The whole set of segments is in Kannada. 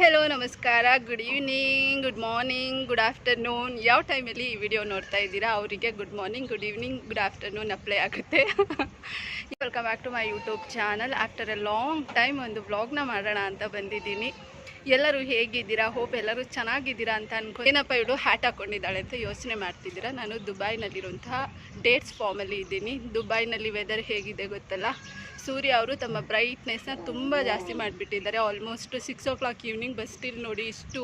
ಹೆಲೋ, ನಮಸ್ಕಾರ. Good evening good morning good afternoon ಯಾವ ಟೈಮಲ್ಲಿ ಈ ವಿಡಿಯೋ ನೋಡ್ತಾ ಇದ್ದೀರಾ? ಅವರಿಗೆ good morning good evening good afternoon apply ಆಗುತ್ತೆ. Welcome back to my YouTube channel after a long time ಒಂದು ವ್ಲಾಗ್ನ ಮಾಡೋಣ ಅಂತ ಬಂದಿದ್ದೀನಿ. ಎಲ್ಲರೂ ಹೇಗಿದ್ದೀರಾ? ಹೋಪ್ ಎಲ್ಲರೂ ಚೆನ್ನಾಗಿದ್ದೀರಾ ಅಂತ ಅನ್ಕೊ ಏನಪ್ಪ ಇವಳು ಹ್ಯಾಟ್ ಹಾಕೊಂಡಿದ್ದಾಳೆ ಅಂತ ಯೋಚನೆ ಮಾಡ್ತಿದ್ದೀರಾ? ನಾನು ದುಬೈನಲ್ಲಿರುವಂತಹ ಡೇಟ್ಸ್ ಫಾರ್ಮಲ್ಲಿ ಇದ್ದೀನಿ. ದುಬೈನಲ್ಲಿ ವೆದರ್ ಹೇಗಿದೆ ಗೊತ್ತಲ್ಲ? ಸೂರ್ಯ ಅವರು ತಮ್ಮ ಬ್ರೈಟ್ನೆಸ್ನ ತುಂಬ ಜಾಸ್ತಿ ಮಾಡಿಬಿಟ್ಟಿದ್ದಾರೆ. Almost six o'clock evening but still ನೋಡಿ ಇಷ್ಟು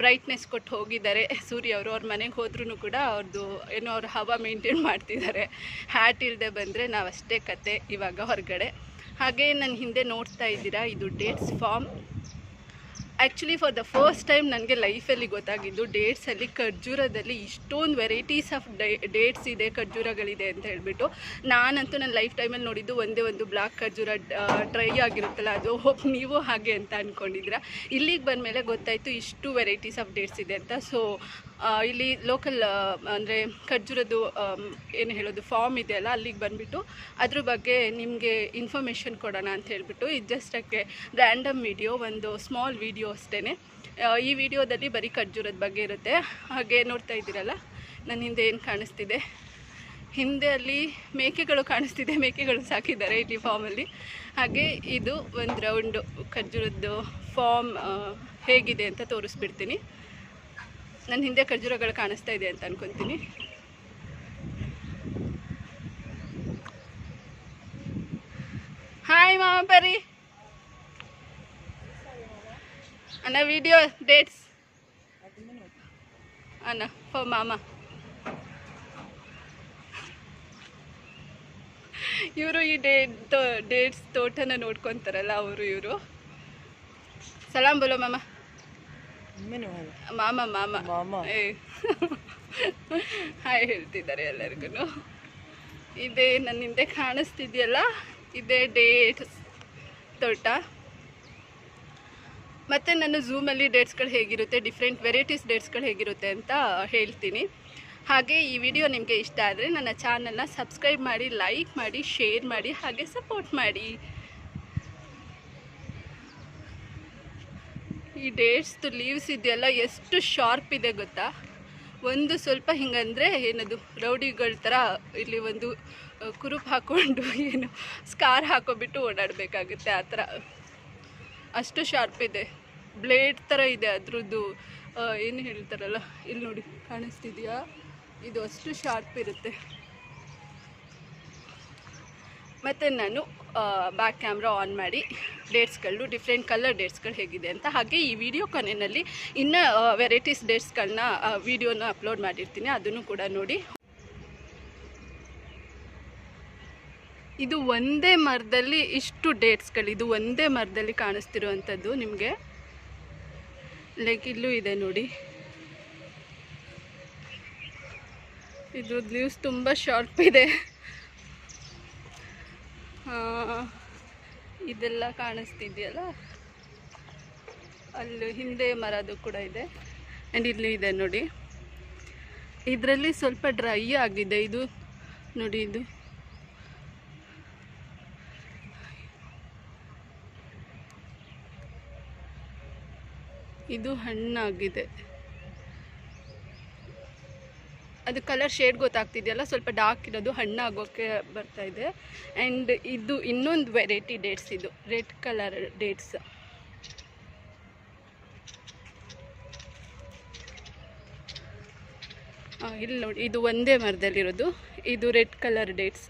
ಬ್ರೈಟ್ನೆಸ್ ಕೊಟ್ಟು ಹೋಗಿದ್ದಾರೆ. ಸೂರ್ಯ ಅವರು ಅವ್ರ ಮನೆಗೆ ಹೋದ್ರೂ ಕೂಡ ಅವ್ರದ್ದು ಏನೋ ಅವ್ರ ಹವಾ ಮೇಂಟೈನ್ ಮಾಡ್ತಿದ್ದಾರೆ. ಹ್ಯಾಟ್ ಇಲ್ಲದೆ ಬಂದರೆ ನಾವಷ್ಟೇ ಕತೆ ಇವಾಗ ಹೊರಗಡೆ. ಹಾಗೆ ನನ್ನ ಹಿಂದೆ ನೋಡ್ತಾ ಇದ್ದೀರಾ, ಇದು dates farm actually for the first time ನನಗೆ ಲೈಫಲ್ಲಿ ಗೊತ್ತಾಗಿದ್ದು ಡೇಟ್ಸಲ್ಲಿ ಖರ್ಜೂರದಲ್ಲಿ ಇಷ್ಟೊಂದು ವೆರೈಟೀಸ್ ಆಫ್ ಡೇ ಡೇಟ್ಸ್ ಇದೆ, ಖರ್ಜೂರಗಳಿದೆ ಅಂತ ಹೇಳಿಬಿಟ್ಟು ನಾನಂತೂ ನನ್ನ ಲೈಫ್ ಟೈಮಲ್ಲಿ ನೋಡಿದ್ದು ಒಂದೇ ಒಂದು ಬ್ಲಾಕ್ ಖರ್ಜೂರ ಟ್ರೈ ಆಗಿರುತ್ತಲ್ಲ, ಅದು ಹೋಪ್ ನೀವು ಹಾಗೆ ಅಂತ ಅಂದ್ಕೊಂಡಿದ್ದೀರಾ ಇಲ್ಲಿಗೆ ಬಂದಮೇಲೆ ಗೊತ್ತಾಯಿತು ಇಷ್ಟು ವೆರೈಟೀಸ್ ಆಫ್ ಡೇಟ್ಸ್ ಇದೆ ಅಂತ. ಸೊ ಇಲ್ಲಿ ಲೋಕಲ್ ಅಂದರೆ ಖರ್ಜೂರದ್ದು ಏನು ಹೇಳೋದು ಫಾರ್ಮ್ ಇದೆಯಲ್ಲ ಅಲ್ಲಿಗೆ ಬಂದುಬಿಟ್ಟು ಅದ್ರ ಬಗ್ಗೆ ನಿಮಗೆ ಇನ್ಫಾರ್ಮೇಷನ್ ಕೊಡೋಣ ಅಂತ ಹೇಳ್ಬಿಟ್ಟು ಇದು ಜಸ್ಟ್ ಅಕ್ಕೆ ರ್ಯಾಂಡಮ್ ವಿಡಿಯೋ ಒಂದು ಸ್ಮಾಲ್ ವಿಡಿಯೋ ಅಷ್ಟೇ ಈ ವಿಡಿಯೋದಲ್ಲಿ ಬರೀ ಖರ್ಜೂರದ ಬಗ್ಗೆ ಇರುತ್ತೆ. ಹಾಗೆ ನೋಡ್ತಾ ಇದ್ದೀರಲ್ಲ, ನನ್ನ ಹಿಂದೆ ಏನು ಕಾಣಿಸ್ತಿದೆ? ಹಿಂದೆ ಅಲ್ಲಿ ಮೇಕೆಗಳು ಕಾಣಿಸ್ತಿದೆ, ಮೇಕೆಗಳು ಸಾಕಿದ್ದಾರೆ ಇಲ್ಲಿ ಫಾರ್ಮಲ್ಲಿ ಹಾಗೆ ಇದು ಒಂದು ರೌಂಡು ಖರ್ಜೂರದ್ದು ಫಾರ್ಮ್ ಹೇಗಿದೆ ಅಂತ ತೋರಿಸ್ಬಿಡ್ತೀನಿ. ನನ್ನ ಹಿಂದೆ ಖರ್ಜೂರಗಳು ಕಾಣಿಸ್ತಾ ಇದೆ ಅಂತ ಅನ್ಕೊತೀನಿ. ಹಾಯ್ ಮಾಮ ಪರಿ ಅಣ್ಣ ವಿಡಿಯೋ ಡೇಟ್ಸ್ ಅಣ್ಣ ಹೋ ಮಾಮ. ಇವರು ಈ ಡೇಟ್ ಡೇಟ್ಸ್ ತೋಟನ ನೋಡ್ಕೊತಾರಲ್ಲ, ಅವರು ಇವರು. ಸಲಾಂ, ಬೋಲೋ, ಮಾಮ. ಮಾಮ ಮಾಮ. ಹಾಯ್ ಹೇಳ್ತಿದ್ದಾರೆ ಎಲ್ಲರಿಗೂ ಇದೇ ನನ್ನ ಹಿಂದೆ ಕಾಣಿಸ್ತಿದೆಯಲ್ಲ? ಇದೇ ಡೇಟ್ ತೋಟ. ಮತ್ತು ನಾನು ಝೂಮಲ್ಲಿ ಡೇಟ್ಸ್ಗಳು ಹೇಗಿರುತ್ತೆ? ಡಿಫ್ರೆಂಟ್ ವೆರೈಟೀಸ್ ಡೇಟ್ಸ್ಗಳು ಹೇಗಿರುತ್ತೆ ಅಂತ ಹೇಳ್ತೀನಿ. ಹಾಗೆ ಈ ವಿಡಿಯೋ ನಿಮಗೆ ಇಷ್ಟ ಆದರೆ ನನ್ನ ಚಾನಲ್ನ ಸಬ್ಸ್ಕ್ರೈಬ್ ಮಾಡಿ ಲೈಕ್ ಮಾಡಿ ಶೇರ್ ಮಾಡಿ ಹಾಗೆ ಸಪೋರ್ಟ್ ಮಾಡಿ. ಈ ಡೇಟ್ಸ್ದು ಲೀವ್ಸ್ ಇದೆಯಲ್ಲ, ಎಷ್ಟು ಶಾರ್ಪ್ ಇದೆ ಗೊತ್ತಾ? ಒಂದು ಸ್ವಲ್ಪ ಹಿಂಗಂದರೆ ಏನದು, ರೌಡಿಗಳ ಥರ ಇಲ್ಲಿ ಒಂದು ಕುರುಪ್ ಹಾಕ್ಕೊಂಡು ಏನು ಸ್ಕಾರ್ ಹಾಕೋಬಿಟ್ಟು ಓಡಾಡಬೇಕಾಗುತ್ತೆ ಆ ಥರ ಅಷ್ಟು ಶಾರ್ಪ್ ಇದೆ. ಬ್ಲೇಡ್ ಥರ ಇದೆ ಅದ್ರದ್ದು. ಏನು ಹೇಳ್ತಾರಲ್ಲ, ಇಲ್ಲಿ ನೋಡಿ, ಕಾಣಿಸ್ತಿದೆಯಾ? ಇದು ಅಷ್ಟು ಶಾರ್ಪ್ ಇರುತ್ತೆ. ಮತ್ತು ನಾನು ಬ್ಯಾಕ್ ಕ್ಯಾಮ್ರಾ ಆನ್ ಮಾಡಿ ಡೇಟ್ಸ್ಗಳು ಡಿಫ್ರೆಂಟ್ ಕಲರ್ ಡೇಟ್ಸ್ಗಳು ಹೇಗಿದೆ ಅಂತ. ಹಾಗೆ ಈ ವಿಡಿಯೋ ಕೊನೆಯಲ್ಲಿ ಇನ್ನು ವೆರೈಟೀಸ್ ಡೇಟ್ಸ್ಗಳನ್ನ ವಿಡಿಯೋನ ಅಪ್ಲೋಡ್ ಮಾಡಿರ್ತೀನಿ. ಅದನ್ನು ಕೂಡ ನೋಡಿ. ಇದು ಒಂದೇ ಮರದಲ್ಲಿ ಇಷ್ಟು ಡೇಟ್ಸ್ಗಳು ಇದು ಒಂದೇ ಮರದಲ್ಲಿ ಕಾಣಿಸ್ತಿರುವಂಥದ್ದು ನಿಮಗೆ. ಲೈಕ್ ಇಲ್ಲೂ ಇದೆ ನೋಡಿ. ಇದು ಲೀವ್ಸ್ ತುಂಬ ಶಾರ್ಪ್ ಇದೆ. ಇದೆಲ್ಲ ಕಾಣಿಸ್ತಿದೆಯಲ್ಲ? ಅಲ್ಲಿ ಹಿಂದೆ ಮರದು ಕೂಡ ಇದೆ. ಆ್ಯಂಡ್ ಇಲ್ಲಿ ಇದೆ ನೋಡಿ. ಇದರಲ್ಲಿ ಸ್ವಲ್ಪ ಡ್ರೈ ಆಗಿದೆ. ಇದು ನೋಡಿ, ಇದು. ಇದು ಹಣ್ಣಾಗಿದೆ. ಅದು ಕಲರ್ ಶೇಡ್ ಗೊತ್ತಾಗ್ತಿದೆಯಲ್ಲ, ಸ್ವಲ್ಪ ಡಾರ್ಕ್ ಇರೋದು ಹಣ್ಣಾಗೋಕ್ಕೆ ಬರ್ತಾ ಇದೆ. ಆ್ಯಂಡ್ ಇದು ಇನ್ನೊಂದು ವೆರೈಟಿ ಡೇಟ್ಸ್ ಇದು ರೆಡ್ ಕಲರ್ ಡೇಟ್ಸ್ ಇಲ್ಲಿ ನೋಡಿ, ಇದು ಒಂದೇ ಮರದಲ್ಲಿರೋದು, ಇದು ರೆಡ್ ಕಲರ್ ಡೇಟ್ಸ್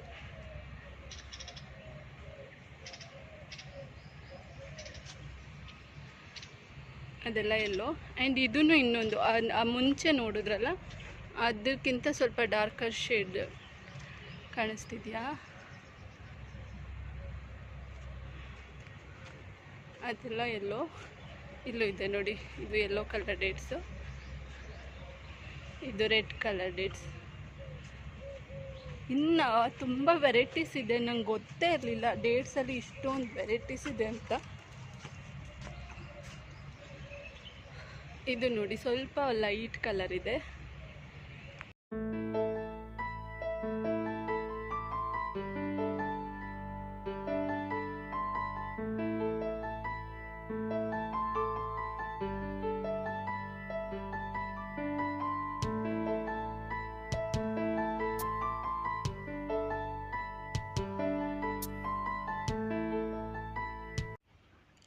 ಅದೆಲ್ಲ ಎಲ್ಲೋ. ಆ್ಯಂಡ್ ಇದೂ ಇನ್ನೊಂದು ಮುಂಚೆ ನೋಡಿದ್ರಲ್ಲ ಅದಕ್ಕಿಂತ ಸ್ವಲ್ಪ ಡಾರ್ಕರ್ ಶೇಡ್ ಕಾಣಿಸ್ತಿದೆಯಾ? ಅದೆಲ್ಲ ಎಲ್ಲೋ ಇಲ್ಲೂ ಇದೆ ನೋಡಿ, ಇದು ಎಲ್ಲೋ ಕಲರ್ ಡೇಟ್ಸು ಇದು ರೆಡ್ ಕಲರ್ ಡೇಟ್ಸ್ ಇನ್ನು ತುಂಬ ವೆರೈಟೀಸ್ ಇದೆ, ನಂಗೆ ಗೊತ್ತೇ ಇರಲಿಲ್ಲ ಡೇಟ್ಸಲ್ಲಿ ಇಷ್ಟೊಂದು ವೆರೈಟೀಸ್ ಇದೆ ಅಂತ. ಇದು ನೋಡಿ, ಸ್ವಲ್ಪ ಲೈಟ್ ಕಲರ್ ಇದೆ.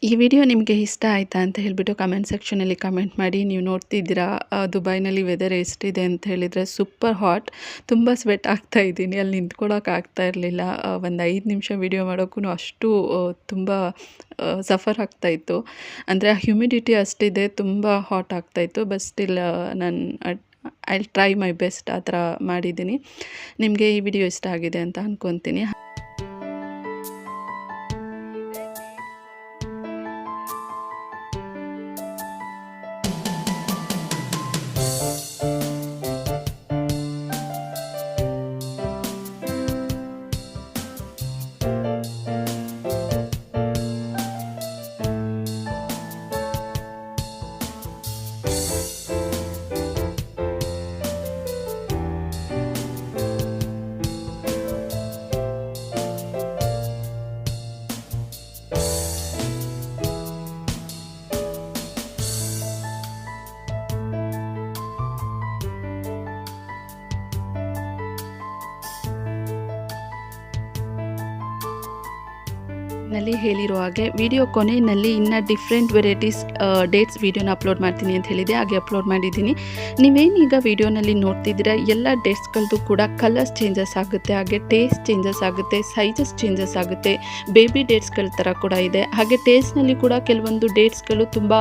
ಈ ವಿಡಿಯೋ ನಿಮಗೆ ಇಷ್ಟ ಆಯಿತಾ ಅಂತ ಹೇಳಿಬಿಟ್ಟು ಕಮೆಂಟ್ ಸೆಕ್ಷನಲ್ಲಿ ಕಮೆಂಟ್ ಮಾಡಿ. ನೀವು ನೋಡ್ತಿದ್ದೀರಾ ದುಬೈನಲ್ಲಿ ವೆದರ್ ಎಷ್ಟಿದೆ ಅಂತ ಹೇಳಿದರೆ ಸೂಪರ್ ಹಾಟ್ ತುಂಬ ಸ್ವೆಟ್ ಆಗ್ತಾ ಇದ್ದೀನಿ, ಅಲ್ಲಿ ನಿಂತ್ಕೊಳ್ಳೋಕೆ ಆಗ್ತಾ ಇರಲಿಲ್ಲ. ಒಂದು ಐದು ನಿಮಿಷ ವಿಡಿಯೋ ಮಾಡೋಕ್ಕೂ ಅಷ್ಟು ತುಂಬ ಸಫರ್ ಆಗ್ತಾಯಿತ್ತು ಅಂದರೆ ಹ್ಯುಮಿಡಿಟಿ ಅಷ್ಟಿದೆ, ತುಂಬ ಹಾಟ್ ಆಗ್ತಾಯಿತ್ತು ಬಟ್ ಸ್ಟಿಲ್ ನಾನು ಐ ಟ್ರೈ ಮೈ ಬೆಸ್ಟ್ ಆ ಥರ ಮಾಡಿದ್ದೀನಿ. ನಿಮಗೆ ಈ ವಿಡಿಯೋ ಇಷ್ಟ ಆಗಿದೆ ಅಂತ ಅಂದ್ಕೊತೀನಿ ನಲ್ಲಿ ಹೇಳಿರೋ ಹಾಗೆ ವಿಡಿಯೋ ಕೊನೆಯಲ್ಲಿ ಇನ್ನು ಡಿಫ್ರೆಂಟ್ ವೆರೈಟೀಸ್ ಡೇಟ್ಸ್ ವೀಡಿಯೋನ ಅಪ್ಲೋಡ್ ಮಾಡ್ತೀನಿ ಅಂತ ಹೇಳಿದೆ. ಹಾಗೆ ಅಪ್ಲೋಡ್ ಮಾಡಿದ್ದೀನಿ. ನೀವೇನೀಗ ವಿಡಿಯೋನಲ್ಲಿ ನೋಡ್ತಿದ್ದೀರ, ಎಲ್ಲ ಡೇಟ್ಸ್ಗಳದ್ದು ಕೂಡ ಕಲರ್ಸ್ ಚೇಂಜಸ್ ಆಗುತ್ತೆ, ಹಾಗೆ ಟೇಸ್ಟ್ ಚೇಂಜಸ್ ಆಗುತ್ತೆ ಸೈಜಸ್ ಚೇಂಜಸ್ ಆಗುತ್ತೆ ಬೇಬಿ ಡೇಟ್ಸ್ಗಳ ಥರ ಕೂಡ ಇದೆ. ಹಾಗೆ ಟೇಸ್ಟ್ನಲ್ಲಿ ಕೂಡ ಕೆಲವೊಂದು ಡೇಟ್ಸ್ಗಳು ತುಂಬ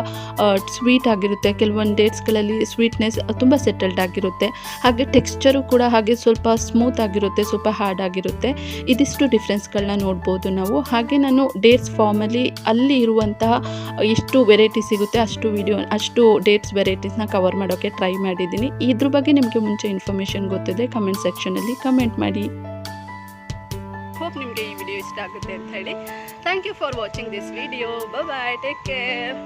ಸ್ವೀಟ್ ಆಗಿರುತ್ತೆ, ಕೆಲವೊಂದು ಡೇಟ್ಸ್ಗಳಲ್ಲಿ ಸ್ವೀಟ್ನೆಸ್ ತುಂಬ ಸೆಟಲ್ಡ್ ಆಗಿರುತ್ತೆ. ಹಾಗೆ ಟೆಕ್ಸ್ಚರು ಕೂಡ ಹಾಗೆ ಸ್ವಲ್ಪ ಸ್ಮೂತ್ ಆಗಿರುತ್ತೆ, ಸ್ವಲ್ಪ ಹಾರ್ಡ್ ಆಗಿರುತ್ತೆ. ಇದಿಷ್ಟು ಡಿಫ್ರೆನ್ಸ್ಗಳನ್ನ ನೋಡ್ಬೋದು ನಾವು. ಹಾಗೆ ನಾನು ಡೇಟ್ಸ್ ಫಾರ್ಮಲ್ಲಿ ಅಲ್ಲಿ ಇರುವಂತಹ ಎಷ್ಟು ವೆರೈಟಿ ಸಿಗುತ್ತೆ ಅಷ್ಟು ವಿಡಿಯೋ ಅಷ್ಟು ಡೇಟ್ಸ್ ವೆರೈಟೀಸ್ನ ಕವರ್ ಮಾಡೋಕ್ಕೆ ಟ್ರೈ ಮಾಡಿದ್ದೀನಿ. ಇದ್ರ ಬಗ್ಗೆ ನಿಮಗೆ ಮುಂಚೆ ಇನ್ಫಾರ್ಮೇಷನ್ ಗೊತ್ತಿದೆ ಕಮೆಂಟ್ ಸೆಕ್ಷನಲ್ಲಿ ಕಮೆಂಟ್ ಮಾಡಿ. ಹೋಪ್ ನಿಮಗೆ ಈ ವಿಡಿಯೋ ಇಷ್ಟ ಆಗುತ್ತೆ ಅಂತ ಹೇಳಿ. Thank you for watching this video bye take care